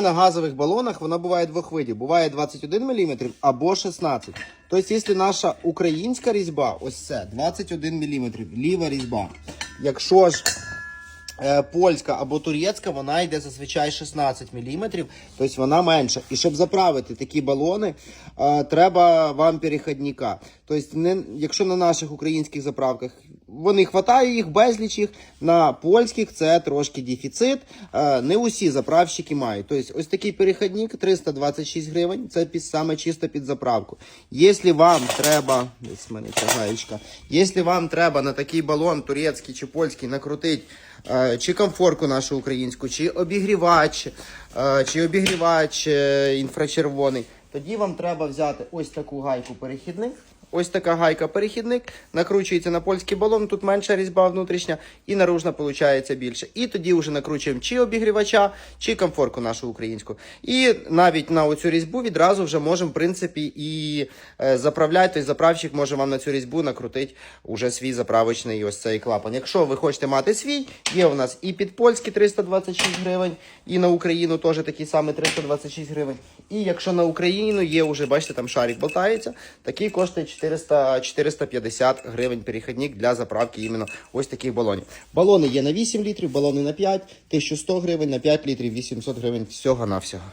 На газових балонах вона буває двох видів. Буває 21 мм або 16. Тобто, якщо наша українська різьба, ось це 21 мм, ліва різьба. Якщо ж е, польська або турецька, вона йде зазвичай 16 мм, тобто вона менша. І щоб заправити такі балони, е, треба вам переходника. Тобто, якщо на наших українських заправках вони хватає їх, безліч їх, на польських це трошки дефіцит. Е, Не усі заправщики мають. Тобто, ось такий переходник 326 гривень, це під, саме чисто під заправку. Якщо вам треба, десь мене ця якщо вам треба на такий балон турецький чи польський накрутити е, чи комфорку нашу українську, чи обігрівач, е, чи обігрівач інфрачервоний, тоді вам треба взяти ось таку гайку перехідник. Ось така гайка перехідник, накручується на польський балон, тут менша різьба внутрішня і наружна виходить більше. І тоді вже накручуємо чи обігрівача, чи комфорку нашу українську. І навіть на оцю різьбу відразу вже можемо, в принципі, і е, заправляти. Тобто заправщик може вам на цю різьбу накрутити уже свій заправочний ось цей клапан. Якщо ви хочете мати свій, є у нас і під польські 326 гривень, і на Україну теж такі самі 326 гривень. І якщо на Україну є вже, бачите, там шарик болтається, такий коштує 400, 450 гривень перехідник для заправки іменно ось таких балонів. Балони є на 8 літрів, балони на 5, 1100 гривень, на 5 літрів 800 гривень всього-навсього.